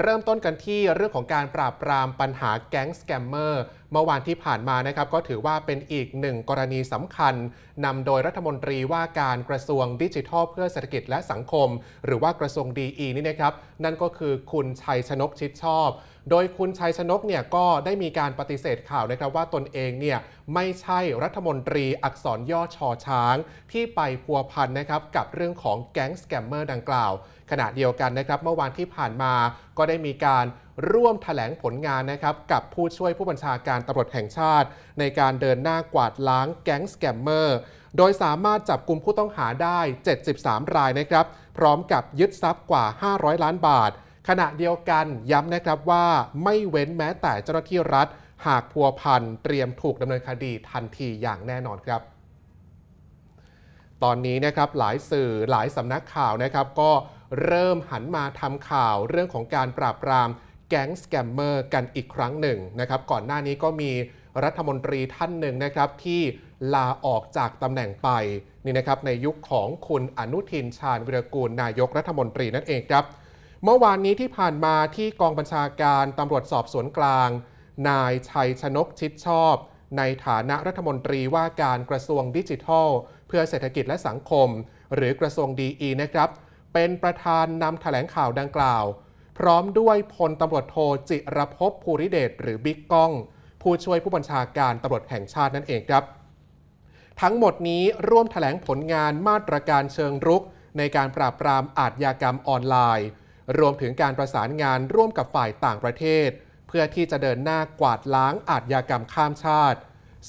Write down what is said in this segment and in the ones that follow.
เริ่มต้นกันที่เรื่องของการปราบปรามปัญหาแก๊งสแกมเมอร์เมื่อวานที่ผ่านมานะครับก็ถือว่าเป็นอีกหนึ่งกรณีสำคัญนำโดยรัฐมนตรีว่าการกระทรวงดิจิทัล เพื่อเศรษฐกิจและสังคม หรือว่ากระทรวงดีอีนี่นะครับนั่นก็คือคุณชัยชนกชิดชอบ โดยคุณชัยชนกเนี่ยก็ได้มีการปฏิเสธข่าวนะครับว่าตนเองเนี่ยไม่ใช่รัฐมนตรีอักษรย่อชอช้าง ที่ไปพัวพันนะครับกับเรื่องของแก๊งสแกมเมอร์ดังกล่าว ขณะเดียวกันนะครับ เมื่อวานที่ผ่านมาก็ได้มีการร่วมถแถลงผลงานนะครับกับผู้ช่วยผู้บัญชาการตำรวจแห่งชาติ ในการเดินหน้ากวาดล้างแก๊งสแกมเมอร์ โดยสามารถจับกลุ่มผู้ต้องหาได้ 73 รายนะครับ พร้อมกับยึดทรัพย์กว่า 500 ล้านบาท ขณะเดียวกันย้ำนะครับว่าไม่เว้นแม้แต่เจ้าหน้าที่รัฐ หากพัวพันเตรียมถูกดำเนินคดีทันทีอย่างแน่นอนครับตอนนี้นะครับหลายสื่อหลายสำนักข่าวนะครับก็ เริ่มหันมาทำข่าวเรื่องของการปราบปรามแก๊งสแกมเมอร์กันอีกครั้งหนึ่งนะครับ ก่อนหน้านี้ก็มีรัฐมนตรีท่านหนึ่งนะครับที่ลาออกจากตำแหน่งไปนี่นะครับในยุคของคุณอนุทินชาญวิรกูลนายกรัฐมนตรีนั่นเองครับ เมื่อวานนี้ที่ผ่านมาที่กองบัญชาการตำรวจสอบสวนกลาง นายชัยชนกชิดชอบ ในฐานะรัฐมนตรีว่าการกระทรวงดิจิทัล เพื่อเศรษฐกิจและสังคม หรือกระทรวงดีนะครับ เป็นประธานนำแถลงข่าวดังกล่าว พร้อมด้วยพลตำรวจโทจิรภพภูริเดชหรือบิ๊กก้อง ผู้ช่วยผู้บัญชาการตำรวจแห่งชาตินั่นเองครับ ทั้งหมดนี้ร่วมถแถลงผลงานมาตรการเชิงรุก ในการปราบปรามอาชญากรรมออนไลน์ รวมถึงการประสานงานร่วมกับฝ่ายต่างประเทศ เพื่อที่จะเดินหน้ากวาดล้างอาชญากรรมข้ามชาติ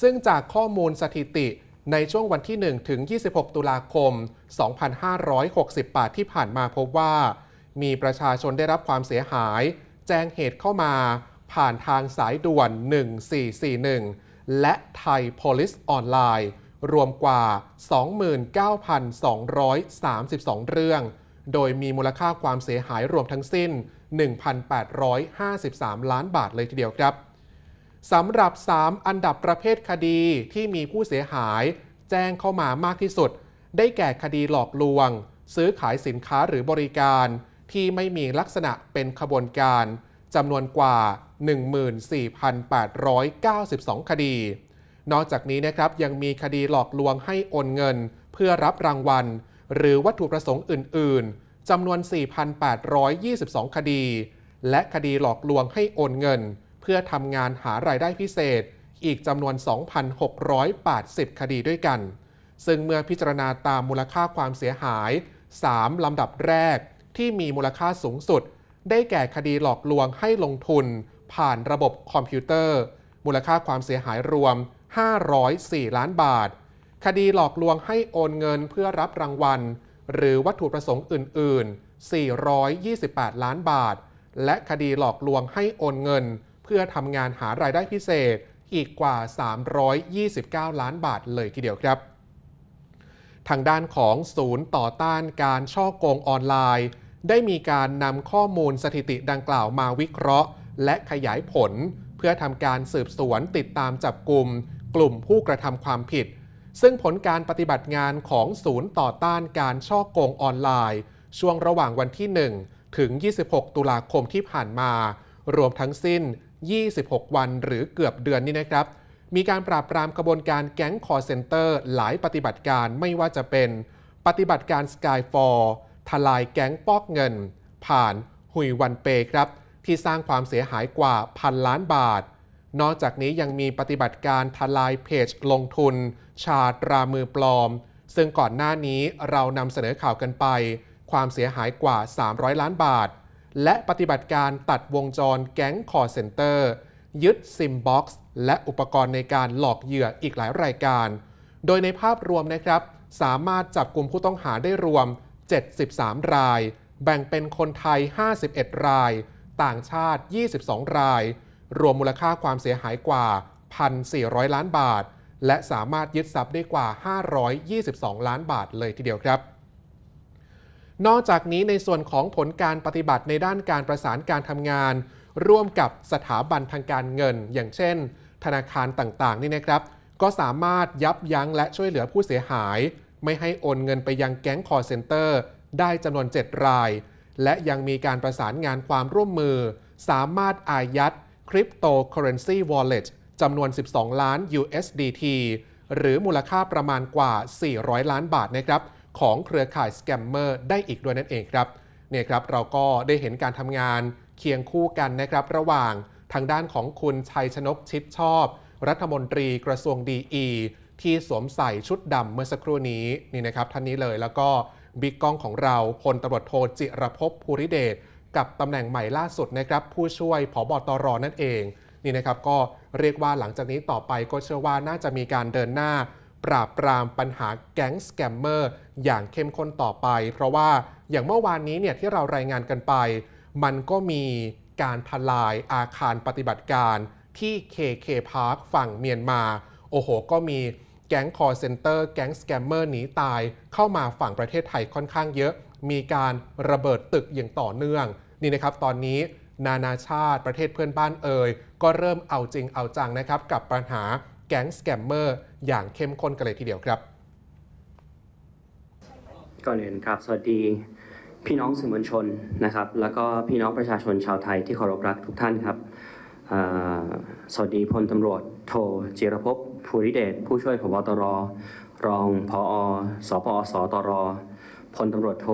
ซึ่งจากข้อมูลสถิติ ในช่วงวันที่ 1 ถึง 26 ตุลาคม 2568 ที่ผ่านมาพบว่า มีประชาชนได้รับความเสียหาย แจ้งเหตุเข้ามาผ่านทางสายด่วน 1441 และไทย Police ออนไลน์ รวมกว่า 29,232 เรื่อง โดยมีมูลค่าความเสียหายรวมทั้งสิ้น 1,853 ล้านบาทเลยทีเดียวครับ สำหรับ 3 อันดับประเภทคดีที่มีผู้เสียหายแจ้งเข้ามามากที่สุด ได้แก่คดีหลอกลวง ซื้อขายสินค้าหรือบริการ ที่ไม่มีลักษณะเป็นขบวนการจำนวนกว่า 14,892 คดี นอกจากนี้นะครับยังมีคดีหลอกลวงให้โอนเงิน เพื่อรับรางวัล หรือวัตถุประสงค์อื่น ๆจำนวน 4,822 คดี และคดีหลอกลวงให้โอนเงิน เพื่อทำงานหารายได้พิเศษ อีกจำนวน 2,680 คดีด้วยกัน ซึ่งเมื่อพิจารณาตามมูลค่าความเสียหาย 3 ลำดับแรกที่มีมูลค่าสูงสุด ได้แก่คดีหลอกลวงให้ลงทุน ผ่านระบบคอมพิวเตอร์ มูลค่าความเสียหายรวม 504 ล้านบาท คดีหลอกลวงให้โอนเงินเพื่อรับรางวัล หรือวัตถุประสงค์อื่น ๆ 428 ล้านบาท และคดีหลอกลวงให้โอนเงิน เพื่อทำงานหารายได้พิเศษอีกกว่า 329 ล้านบาทเลยทีเดียวครับ ทางด้านของศูนย์ต่อต้านการช่อโกงออนไลน์ ได้มีการนำข้อมูลสถิติดังกล่าวมาวิเคราะห์ และขยายผล เพื่อทำการสืบสวนติดตามจับกลุ่ม กลุ่มผู้กระทำความผิด ซึ่งผลการปฏิบัติงานของศูนย์ต่อต้านการช่อโกงออนไลน์ ช่วงระหว่างวันที่ 1 ถึง 26 ตุลาคมที่ผ่านมา รวมทั้งสิ้น 26 วันหรือเกือบเดือนนี้นะครับ มีการปราบปรามกระบวนการแก๊งคอร์เซนเตอร์หลายปฏิบัติการไม่ว่าจะเป็น ปฏิบัติการ Skyfall ทลายแก๊งปอกเงิน ผ่านหุยวันเปครับ ที่สร้างความเสียหายกว่าพันล้านบาท นอกจากนี้ยังมีปฏิบัติการทลายเพจลงทุน ชาตรามือปลอม ซึ่งก่อนหน้านี้เรานำเสนอข่าวกันไป ความเสียหายกว่า 300 ล้านบาท และปฏิบัติการตัดวงจรแก๊งคอร์เซนเตอร์ ยึดซิมบ็อกซ์และอุปกรณ์ในการหลอกเหยื่ออีกหลายรายการ โดยในภาพรวมนะครับ สามารถจับกลุ่มผู้ต้องหาได้รวม 73 ราย แบ่งเป็นคนไทย 51 ราย ต่างชาติ 22 ราย รวมมูลค่าความเสียหายกว่า 1,400 ล้านบาท และสามารถยึดทรัพย์ได้กว่า 522 ล้านบาทเลยทีเดียวครับ นอกจากนี้ในส่วนของผลการปฏิบัติในด้านการประสานการทำงาน ร่วมกับสถาบันทางการเงิน อย่างเช่น ธนาคารต่างๆ นี่นะครับ ก็สามารถยับยั้งและช่วยเหลือผู้เสียหาย ไม่ให้โอนเงินไปยังแก๊งคอร์เซนเตอร์ ได้จำนวน 7 ราย และยังมีการประสานงานความร่วมมือ สามารถอายัด Cryptocurrency Wallet จำนวน 12 ล้าน USDT หรือมูลค่าประมาณกว่า 400 ล้านบาทนะครับ ของเครือข่ายสแกมเมอร์ได้อีกด้วยนั่นเองครับเนี่ยครับเราก็ได้เห็นการทำงานเคียงคู่กันนะครับระหว่างทางด้านของคุณชัยชนกชิดชอบ รัฐมนตรีกระทรวงดีอีที่สวมใส่ชุดดำเมื่อสักครู่นี้นี่นะครับท่านนี้เลยแล้วก็บิ๊กกล้องของเราพลตำรวจโทจิรภพภูริเดชกับตำแหน่งใหม่ล่าสุดนะครับผู้ช่วยผบตรนั่นเองนี่นะครับก็เรียกว่าหลังจากนี้ต่อไปก็เชื่อว่าน่าจะมีการเดินหน้า ปราบปรามปัญหาแก๊งสแกมเมอร์อย่างเข้มข้นต่อไป เพราะว่าอย่างเมื่อวานนี้เนี่ยที่เรารายงานกันไป มันก็มีการทลายอาคารปฏิบัติการที่ KK Park ฝั่งเมียนมา โอ้โห ก็มีแก๊งคอร์เซนเตอร์ แก๊งสแกมเมอร์หนีตาย เข้ามาฝั่งประเทศไทยค่อนข้างเยอะ มีการระเบิดตึกอย่างต่อเนื่อง นี่นะครับ ตอนนี้นานาชาติประเทศเพื่อนบ้านเอ่ย ก็เริ่มเอาจริงเอาจังนะครับ กับปัญหาแก๊งสแกมเมอร์ อย่างเข้มข้นกันเลยทีเดียวครับ ก่อนอื่นครับ สวัสดีพี่น้องสื่อมวลชนนะครับ แล้วก็พี่น้องประชาชนชาวไทยที่เคารพรักทุกท่านครับสวัสดีพลตำรวจโทจิรภพภูริเดชผู้ช่วยผบตร รองพอสปอสตร พลตำรวจโท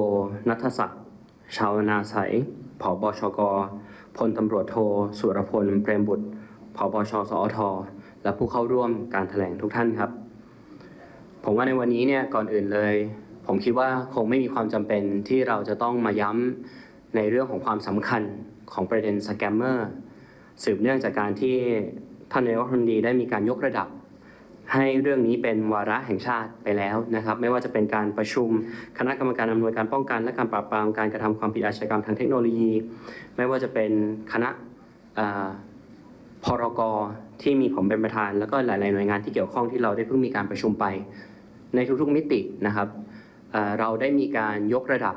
นัทศักดิ์ชาวนาใสยผบชก พลตำรวจโทสุรพลเปรมบุตรผบชสอท และผู้เข้าร่วมการแถลงทุกท่านครับ ผมว่าในวันนี้เนี่ยก่อนอื่นเลย ผมคิดว่าคงไม่มีความจำเป็นที่เราจะต้องมาย้ำในเรื่องของความสำคัญของประเด็นสแกมเมอร์สืบเนื่องจากการที่ท่านนายกรัฐมนตรีได้มีการยกระดับ ให้เรื่องนี้เป็นวาระแห่งชาติไปแล้วนะครับ ไม่ว่าจะเป็นการประชุมคณะกรรมการอำนวยการป้องกัน และการปราบปรามการกระทำความผิดอาชญากรรมทางเทคโนโลยี ไม่ว่าจะเป็นคณะ พรกที่มีผมเป็นประธาน แล้วก็หลาย ๆ หน่วยงานที่เกี่ยวข้องที่เราได้เพิ่งมีการประชุมไป ในทุก ๆ มิตินะครับเเราได้มีการยกระดับ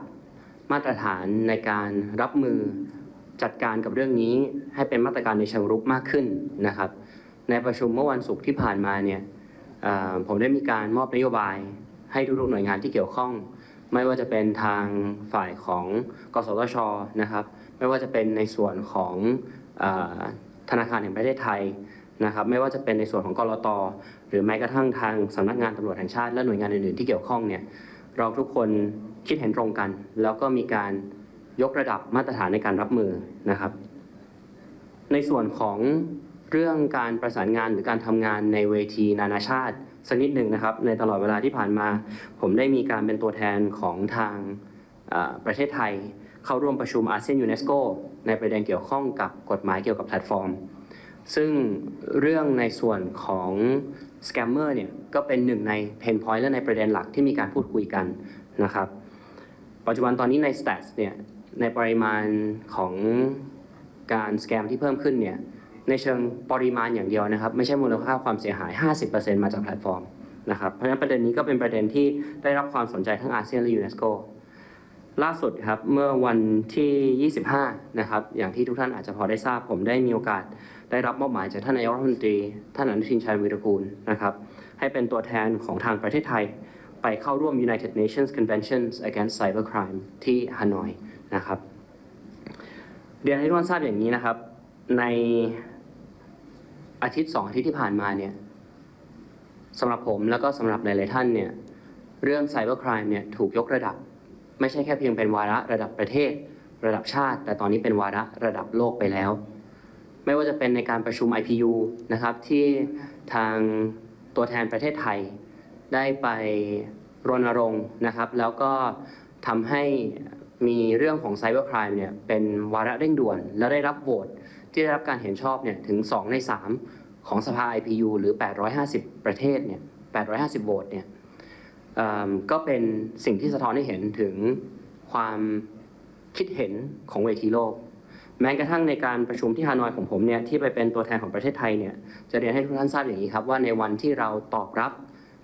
มาตรฐานในการรับมือจัดการกับเรื่องนี้ให้เป็นมาตรการในเชิงรุกมากขึ้นนะครับ ในประชุมเมื่อวันศุกร์ที่ผ่านมาเนี่ยผมได้มีการมอบนโยบายให้ทุกๆหน่วยงานที่เกี่ยวข้อง ไม่ว่าจะเป็นทางฝ่ายของกสทชนะครับ ไม่ว่าจะเป็นในส่วนของ ธนาคารแห่งประเทศไทยนะครับไม่ว่าจะเป็นในส่วนของกรตหรือแม้กระทั่งทางสำนักงานตำรวจแห่งชาติ และหน่วยงานอื่นๆที่เกี่ยวข้องเนี่ยเราทุกคนคิดเห็นตรงกัน แล้วก็มีการยกระดับมาตรฐานในการรับมือนะครับ ในส่วนของเรื่องการประสานงานหรือการทำงานในเวทีนานาชาติสักนิดหนึ่งนะครับ ในตลอดเวลาที่ผ่านมา ผมได้มีการเป็นตัวแทนของทางประเทศไทย เข้าร่วมประชุมอาเซียนยูเนสโกในประเด็นเกี่ยวข้องกับกฎหมายเกี่ยวกับแพลตฟอร์ม ซึ่งเรื่องในส่วนของสแกมเมอร์เนี่ยก็เป็นหนึ่งในเพนพอยต์และในประเด็นหลักที่มีการพูดคุยกันนะครับ ปัจจุบันตอนนี้ใน Stats เนี่ยในปริมาณของการสแกมที่เพิ่มขึ้นเนี่ยในเชิงปริมาณอย่างเดียวนะครับ ไม่ใช่มูลค่าความเสียหาย 50%มาจากแพลตฟอร์มนะครับเพราะฉะนั้นประเด็นนี้ก็เป็นประเด็นที่ได้รับความสนใจทั้งอาเซียนและยูเนสโก ล่าสุดครับเมื่อวันที่ 25 นะครับอย่างที่ทุกท่านอาจจะพอได้ทราบ ผมได้มีโอกาสได้รับมอบหมายจากท่านนายกรัฐมนตรี ท่านอนุทินชาญวีรกูลนะครับให้เป็นตัวแทนของทางประเทศไทย ไปเข้าร่วม United Nations Conventions Against Cybercrime ที่ฮานอยนะครับเรียนให้ทุกท่านทราบอย่างนี้นะครับ ในอาทิตย์สองอาทิตย์ที่ผ่านมาเนี่ยสำหรับผมแล้วก็สำหรับหลาย ๆ ท่านเนี่ยเรื่อง Cybercrime เนี่ยถูกยกระดับ ไม่ใช่แค่เพียงเป็นวาระระดับประเทศ ระดับชาติ แต่ตอนนี้เป็นวาระระดับโลกไปแล้ว ไม่ว่าจะเป็นในการประชุม IPU นะครับที่ทางตัวแทนประเทศไทย ได้ไปรณรงค์นะครับ แล้วก็ทำให้มีเรื่องของไซเบอร์คร m เนี่ยเป็นวาระเร่งด่วน และได้รับโหวตที่ได้รับการเห็นชอบเนี่ยถึง 2 ใน 3 ของสภา IPU หรือ 850 ประเทศเนี่ย 850 โหวตเนี่ย ก็เป็นสิ่งที่สะท้อนให้เห็นถึงความคิดเห็นของเวทีโลก แม้กระทั่งในการประชุมที่ฮานอยของผมเนี่ยที่ไปเป็นตัวแทนของประเทศไทยเนี่ยจะเรียนให้ทุกท่านทราบอย่างนี้ครับว่าในวันที่เราตอบรับ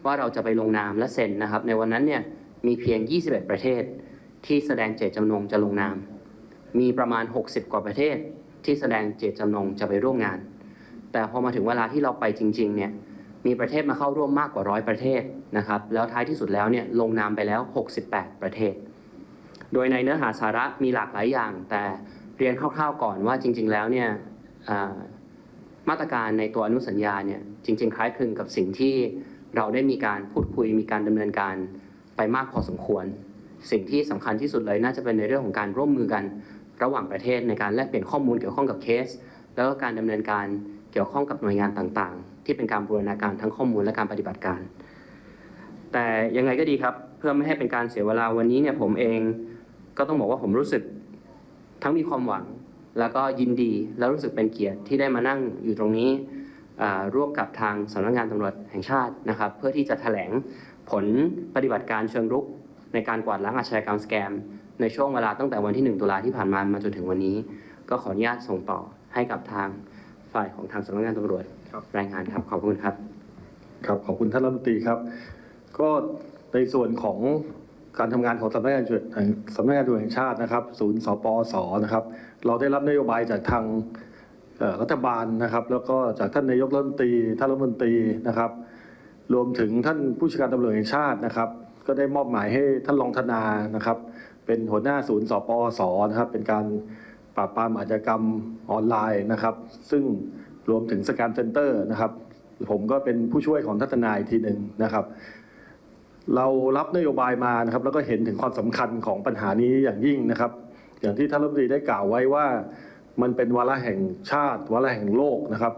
ว่าเราจะไปลงนามและเซ็นนะครับ ในวันนั้นเนี่ยมีเพียง 21 ประเทศที่แสดงเจตจำนงจะลงนาม มีประมาณ 60 กว่าประเทศที่แสดงเจตจำนงจะไปร่วมงาน แต่พอมาถึงเวลาที่เราไปจริงๆเนี่ยมีประเทศมาเข้าร่วมมากกว่าร้อยประเทศ นะครับแล้วท้ายที่สุดแล้วเนี่ยลงนามไปแล้ว 68 ประเทศ โดยในเนื้อหาสาระมีหลากหลายอย่าง แต่เรียนคร่าวๆก่อนว่าจริง ๆ แล้วเนี่ยมาตรการในตัวอนุสัญญาเนี่ยจริง ๆ คล้ายคลึงกับสิ่งที่เราได้มีการพูดคุยมีการดำเนินการไปมากพอสมควร สิ่งที่สำคัญที่สุดเลยน่าจะเป็นในเรื่องของการร่วมมือกันระหว่างประเทศในการแลกเปลี่ยนข้อมูลเกี่ยวข้องกับเคส แล้วก็การดำเนินการเกี่ยวข้องกับหน่วยงานต่างๆ ที่เป็นการบูรณาการทั้งข้อมูลและการปฏิบัติการ แต่ยังไงก็ดีครับ เพื่อไม่ให้เป็นการเสียเวลาวันนี้เนี่ยผมเองก็ต้องบอกว่าผมรู้สึกทั้งมีความหวัง แล้วก็ยินดีแล้วรู้สึกเป็นเกียรติที่ได้มานั่งอยู่ตรงนี้อ่าร่วมกับทางสำนักงานตำรวจแห่งชาตินะครับ เพื่อที่จะแถลงผลปฏิบัติการเชิงรุก ในการกวาดล้างอาชญากรรมสแกม ในช่วงเวลาตั้งแต่วันที่ 1 ตุลาที่ผ่านมามาจนถึงวันนี้ ก็ขออนุญาตส่งต่อให้กับทางฝ่ายของทางสำนักงานตำรวจครับรายงานครับขอบคุณครับ ครับขอบคุณท่านรัฐมนตรีครับ ก็ในส่วนของการทำงานของสำนักงานตำรวจแห่งสำนักงานตำรวจแห่งชาตินะครับ ศูนย์สปอสนะครับ เราได้รับนโยบายจากทางรัฐบาลนะครับ แล้วก็จากท่านนายกรัฐมนตรีท่านรัฐมนตรีนะครับ รวมถึงท่านผู้ชัการตำรวจแห่งชาตินะครับ ก็ได้มอบหมายให้ท่านรองธนานะครับ เป็นหัวหน้าศูนย์สปอสนะครับ เป็นการปราบปรามอาชญากรรมออนไลน์นะครับ ซึ่งรวมถึงสแกนเซ็นเตอร์นะครับ ผมก็เป็นผู้ช่วยของท่านทนายทีหนึ่งนะครับ เรารับนโยบายมานะครับแล้วก็เห็นถึงความสำคัญของปัญหานี้อย่างยิ่งนะครับ อย่างที่ท่านรัฐมนตรีได้กล่าวไว้ว่า มันเป็นวาระแห่งชาติวาระแห่งโลกนะครับ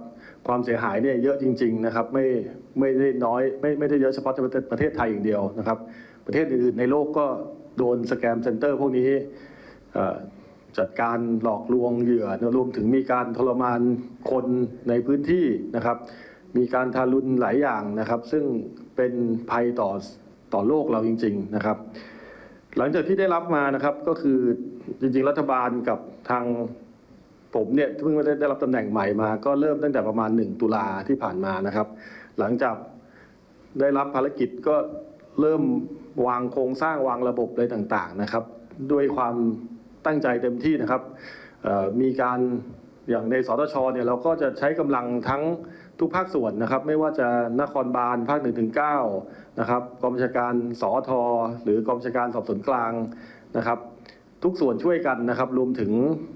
ความเสียหายเนี่ยเยอะจริง ๆนะครับ ไม่ไม่ได้น้อยไม่ไม่ได้เยอะเฉพาะประเทศไทยอย่างเดียวนะครับ ประเทศอื่นๆในโลกก็โดนสแกมเซ็นเตอร์พวกนี้จัดการหลอกลวงเหยื่อรวมถึงมีการทรมานคนในพื้นที่นะครับ มีการทารุณหลายอย่างนะครับ ซึ่งเป็นภัยต่อ ต่อโลกเราจริง ๆนะครับ หลังจากที่ได้รับมานะครับก็คือจริง ๆ รัฐบาลกับทางผมเนี่ยเพิ่งได้ได้รับตำแหน่งใหม่มา ก็เริ่มตั้งแต่ประมาณ 1 ตุลาที่ผ่านมานะครับ หลังจากได้รับภารกิจก็เริ่มวางโครงสร้างวางระบบอะไรต่างๆนะครับ ด้วยความตั้งใจเต็มที่นะครับมีการอย่างในสตชเนี่ยเราก็จะใช้กำลังทั้ง ทุกภาคส่วนนะครับ ไม่ว่าจะนครบาลภาค1นถึงเนะครับกองบัญชาการสอทหรือกองบัญชาการสอบสวนกลางนะครับ ทุกส่วนช่วยกันนะครับ รวมถึง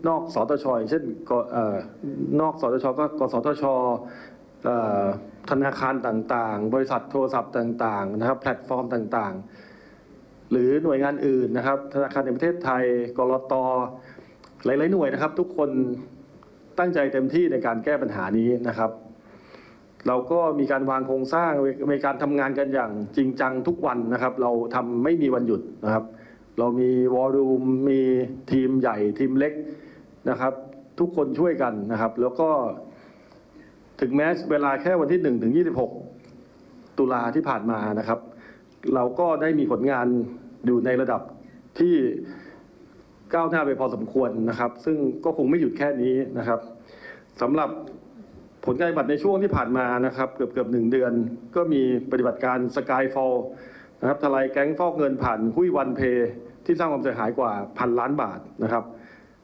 นอกสตชอเช่นออนอกสตชก็กสทชออธนาคารต่างๆ บริษัทโทรศัพท์ต่างๆนะครับ แพลตฟอร์มต่างๆ หรือหน่วยงานอื่นนะครับ ธนาคารแห่งประเทศไทยกรตหลายๆหน่วยนะครับ ทุกคนตั้งใจเต็มที่ในการแก้ปัญหานี้นะครับ เราก็มีการวางโครงสร้างมีการทำงานกันอย่างจริงจังทุกวันนะครับ เราทำไม่มีวันหยุดนะครับ เรามีวอลลุ่มมีทีมใหญ่ทีมเล็กนะครับ ทุกคนช่วยกันนะครับ แล้วก็ถึงแม้เวลาแค่วันที่1ถึง26 ตุลาที่ผ่านมานะครับ เราก็ได้มีผลงานอยู่ในระดับที่ก้าวหน้าไปพอสมควรนะครับ ซึ่งก็คงไม่หยุดแค่นี้นะครับสำหรับ ผลการปฏิบัติในช่วงที่ผ่านมานะครับเกือบเกือบหนึ่งเดือน ก็มีปฏิบัติการสกายฟอลนะครับทลายแก๊งฟอกเงินผ่านหุ้ยวันเพย์ที่สร้างความเสียหายกว่าพันล้านบาทนะครับ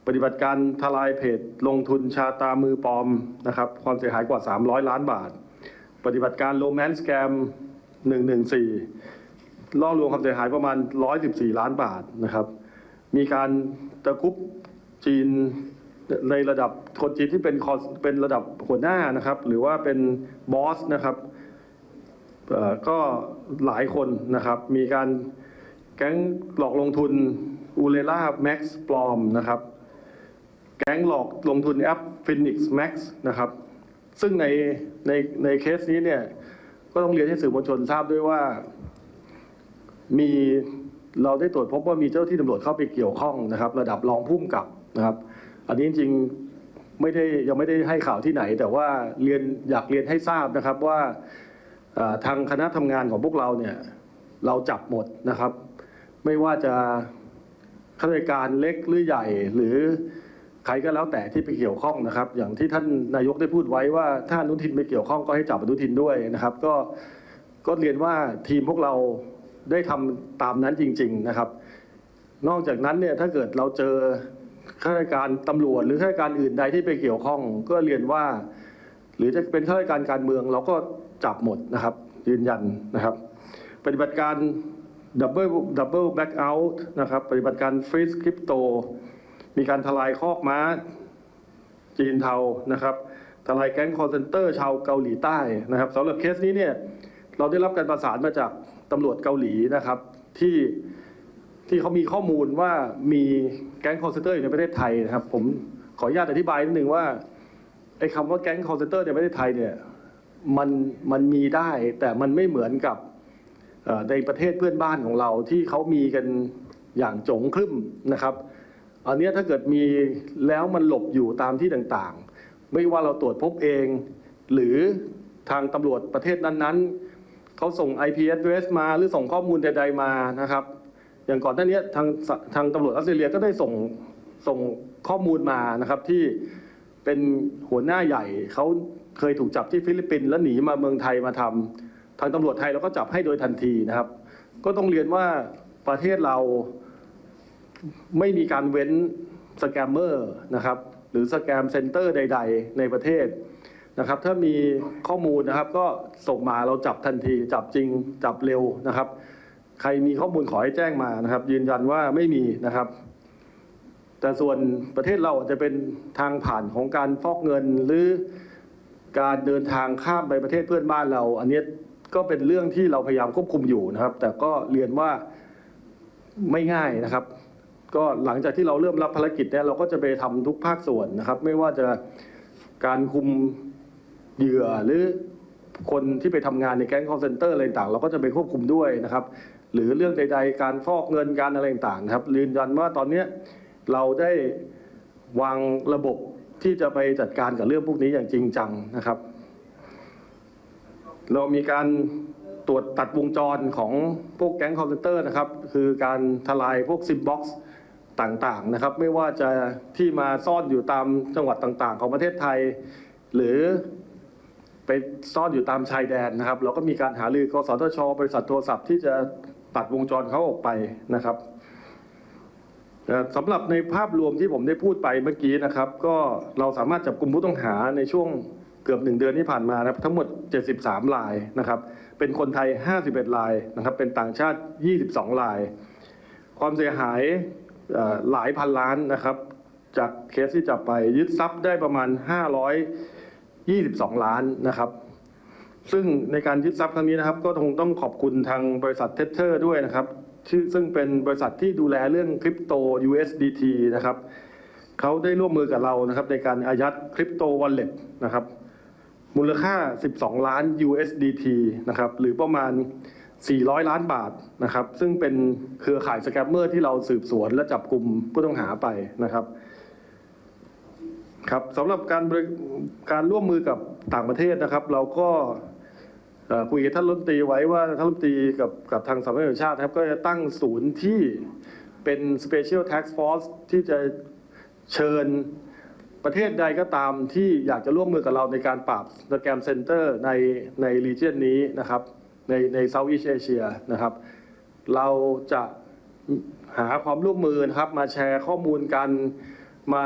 ปฏิบัติการทลายเพจลงทุนชาตามือปลอมนะครับความเสียหายกว่า 300 ล้านบาท ปฏิบัติการโรแมนต์สแกม114 ล่อลวงความเสียหายประมาณ 114 ล้านบาทนะครับ มีการตะคุบจีน ในระดับคนจีนที่เป็นคอเป็นระดับหัวหน้านะครับ หรือว่าเป็นบอสนะครับก็หลายคนนะครับ มีการแก๊งหลอกลงทุนอูเลล่าแม็กซ์ปลอมนะครับ แก๊งหลอกลงทุนแอป Phoenix Max นะครับ ซึ่งในในในเคสนี้เนี่ย ก็ต้องเรียนให้สื่อมวลชนทราบด้วยว่า มีเราได้ตรวจพบว่ามีเจ้าที่ตำรวจเข้าไปเกี่ยวข้องนะครับ ระดับรองผู้กำกับนะครับ อันนี้จริงๆไม่ได้ยังไม่ได้ให้ข่าวที่ไหน แต่ว่าเรียนอยากเรียนให้ทราบนะครับว่าทางคณะทำงานของพวกเราเนี่ยเราจับหมดนะครับ ไม่ว่าจะข้าราชการเล็กหรือใหญ่หรือใครก็แล้วแต่ที่ไปเกี่ยวข้องนะครับ อย่างที่ท่านนายกได้พูดไว้ว่าถ้าอนุทินไปเกี่ยวข้องก็ให้จับอนุทินด้วยนะครับ ก็ก็เรียนว่าทีมพวกเราได้ทำตามนั้นจริง ๆนะครับ นอกจากนั้นเนี่ยถ้าเกิดเราเจอ ข้าราชการตำรวจหรือข้าราชการอื่นใดที่ไปเกี่ยวข้อง ก็เรียนว่า หรือจะเป็นข้าราชการการเมือง เราก็จับหมดนะครับ ยืนยันนะครับ ปฏิบัติการดับเบิลดับเบิลแบ็กเอาท์นะครับปฏิบัติการฟรีซคริปโตมีการทลายคอกม้าจีนเทานะครับทลายแก๊งคอร์เซนเตอร์ชาวเกาหลีใต้นะครับสำหรับเคสนี้เนี่ยเราได้รับการประสานมาจากตำรวจเกาหลีนะครับ ที่ ที่เขามีข้อมูลว่ามีแก๊งคอร์เซนเตอร์อยู่ในประเทศไทยนะครับ ผมขออนุญาตอธิบายนิดนึงว่าไอ้คำว่าแก๊งคอร์เซนเตอร์ในประเทศไทยเนี่ยมันมันมีได้แต่มันไม่เหมือนกับในประเทศเพื่อนบ้านของเราที่เขามีกันอย่างจงครึ่มนะครับ อันนี้ถ้าเกิดมีแล้วมันหลบอยู่ตามที่ต่างๆ ไม่ว่าเราตรวจพบเอง หรือทางตำรวจประเทศนั้นๆเขาส่ง IP address มาหรือส่งข้อมูลใดๆมานะครับ อย่างก่อนหน้านี้ทางทางตำรวจออสเตรเลียก็ได้ส่งส่งข้อมูลมานะครับที่เป็นหัวหน้าใหญ่เขาเคยถูกจับที่ฟิลิปปินส์แล้วหนีมาเมืองไทยมาทำทางตำรวจไทยเราก็จับให้โดยทันทีนะครับ ก็ต้องเรียนว่าประเทศเราไม่มีการเว้นสแกมเมอร์นะครับหรือสแกมเซ็นเตอร์ใด ๆ ในประเทศนะครับ ถ้ามีข้อมูลนะครับก็ส่งมาเราจับทันที จับจริงจับเร็วนะครับ ใครมีข้อมูลขอให้แจ้งมานะครับ ยืนยันว่าไม่มีนะครับ แต่ส่วนประเทศเราอาจจะเป็นทางผ่านของการฟอกเงินหรือการเดินทางข้ามไปประเทศเพื่อนบ้านเรา อันนี้ก็เป็นเรื่องที่เราพยายามควบคุมอยู่นะครับ แต่ก็เรียนว่าไม่ง่ายนะครับ ก็หลังจากที่เราเริ่มรับภารกิจเนี่ยเราก็จะไปทำทุกภาคส่วนนะครับ ไม่ว่าจะการคุมเหยื่อหรือคนที่ไปทำงานในแก๊งคอร์เซนเตอร์อะไรต่างเราก็จะไปควบคุมด้วยนะครับ หรือเรื่องใดๆ การฟอกเงินการอะไรต่างๆนะครับยืนยันว่าตอนนี้เราได้วางระบบที่จะไปจัดการกับเรื่องพวกนี้อย่างจริงจังนะครับ เรามีการตรวจตัดวงจรของพวกแก๊งคอร์เซนเตอร์นะครับ คือการทลายพวกซิมบ็อกซ์ต่างๆนะครับ ไม่ว่าจะที่มาซ่อนอยู่ตามจังหวัดต่างๆ ของประเทศไทย หรือไปซ่อนอยู่ตามชายแดนนะครับ เราก็มีการหารือกสทช บริษัทโทรศัพท์ที่จะ ตัดวงจรเขาออกไปนะครับสำหรับในภาพรวมที่ผมได้พูดไปเมื่อกี้นะครับ ก็เราสามารถจับกลุ่มผู้ต้องหาในช่วงเกือบหนึ่งเดือนที่ผ่านมานะครับทั้งหมด 73รายนะครับ เป็นคนไทย 51รายนะครับ เป็นต่างชาติ 22ราย ความเสียหายหลายพันล้านนะครับ จากเคสที่จับไปยึดทรัพย์ได้ประมาณ 522 ล้านนะครับ ซึ่งในการยึดทรัพย์ครั้งนี้นะครับ ก็คงต้องขอบคุณทางบริษัทเทเทอร์ด้วยนะครับซึ่งเป็นบริษัทที่ดูแลเรื่องคริปโต USDT นะครับเขาได้ร่วมมือกับเรานะครับ ในการอายัดคริปโตวอลเล็ตนะครับ มูลค่า 12 ล้าน USDT นะครับ หรือประมาณ 400 ล้านบาทนะครับ ซึ่งเป็นเครือข่ายสแกมเมอร์ที่เราสืบสวนและจับกลุ่มผู้ต้องหาไปนะครับครับสำหรับการการร่วมมือกับต่างประเทศนะครับ เราก็ คุยกับท่านรัฐมนตรีไว้ว่าท่านรัฐมนตรีกับกับทางสำนักงานแห่งชาติครับก็จะตั้งศูนย์ที่เป็น Special Task Force ที่จะเชิญประเทศใดก็ตามที่อยากจะร่วมมือกับเราในการปราบสแกมเซ็นเตอร์ในในรีเจียนนี้นะครับในในเซาท์อีสเอเชียนะครับ เราจะหาความร่วมมือนะครับ มาแชร์ข้อมูลกันมา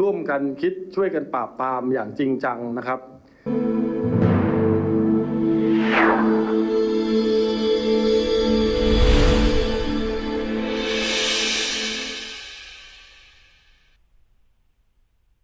ร่วมกันคิดช่วยกันปราบปรามอย่างจริงจังนะครับ